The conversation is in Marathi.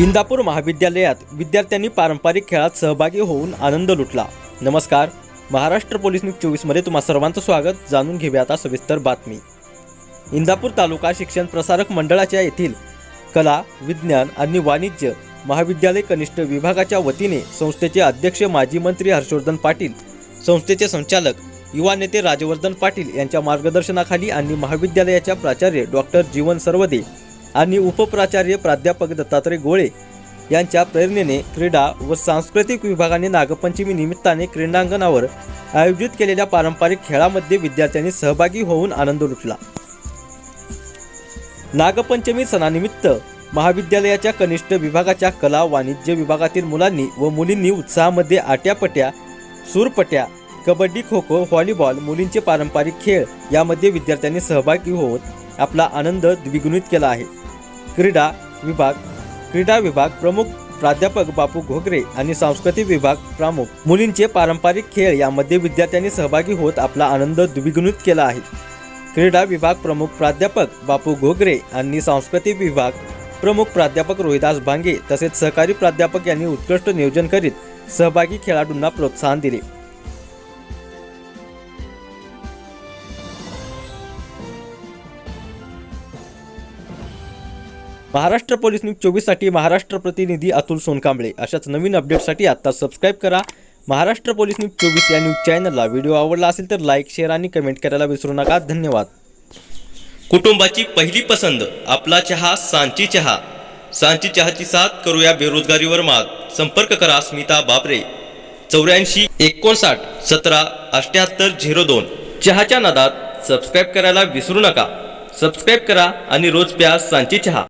इंदापूर महाविद्यालयात विद्यार्थ्यांनी पारंपरिक खेळात सहभागी होऊन आनंद लुटला. नमस्कार. महाराष्ट्र पोलीस न्यूज चोवीसमध्ये तुम्हा सर्वांचं स्वागत. जाणून घेऊया आता सविस्तर बातमी. इंदापूर तालुका शिक्षण प्रसारक मंडळाच्या येथील कला विज्ञान आणि वाणिज्य महाविद्यालय कनिष्ठ विभागाच्या वतीने संस्थेचे अध्यक्ष माजी मंत्री हर्षवर्धन पाटील संस्थेचे संचालक युवा नेते राजवर्धन पाटील यांच्या मार्गदर्शनाखाली आणि महाविद्यालयाच्या प्राचार्य डॉक्टर जीवन सर्वदे आणि उपप्राचार्य प्राध्यापक दत्तात्रय गोळे यांच्या प्रेरणेने क्रीडा व सांस्कृतिक विभागाने नागपंचमी निमित्ताने क्रीडांगणावर आयोजित केलेल्या पारंपरिक खेळामध्ये विद्यार्थ्यांनी सहभागी होऊन आनंद लुटला. नागपंचमी सणानिमित्त महाविद्यालयाच्या कनिष्ठ विभागाच्या कला वाणिज्य विभागातील मुलांनी व मुलींनी उत्साहामध्ये आट्यापट्या सूरपट्या कबड्डी खो खो व्हॉलीबॉल मुलींचे पारंपरिक खेळ यामध्ये विद्यार्थ्यांनी सहभागी होत आपला आनंद द्विगुणित केला आहे. क्रीडा विभाग क्रीडा विभाग प्रमुख प्राध्यापक बापू घोगरे आणि सांस्कृतिक विभाग प्रमुख मुलींचे पारंपरिक खेळ यामध्ये विद्यार्थ्यांनी सहभागी होत आपला आनंद द्विगुणित केला आहे. क्रीडा विभाग प्रमुख प्राध्यापक बापू घोगरे आणि सांस्कृतिक विभाग प्रमुख प्राध्यापक रोहिदास भांगे तसेच सहकारी प्राध्यापक यांनी उत्कृष्ट नियोजन करीत सहभागी खेळाडूंना प्रोत्साहन दिले. महाराष्ट्र पोलीस न्यूज चोवीससाठी महाराष्ट्र प्रतिनिधी अतुल सोनकांबळे. अशाच नवीन अपडेटसाठी आत्ता सबस्क्राईब करा. महाराष्ट्र पोलीस न्यूज चोवीस या न्यूज चॅनलला व्हिडिओ आवडला असेल तर लाईक शेअर आणि कमेंट करायला विसरू नका. धन्यवाद. कुटुंबाची पहिली पसंद आपला चहा सांची चहा. सांची चहाची साथ करूया बेरोजगारीवर मात. संपर्क करा स्मिता बाबरे चौऱ्याऐंशी एकोणसाठ सतरा अठ्याहत्तर झिरो दोन. चहाच्या नादात सबस्क्राईब करायला विसरू नका. सबस्क्राईब करा आणि रोज प्या सांची चहा.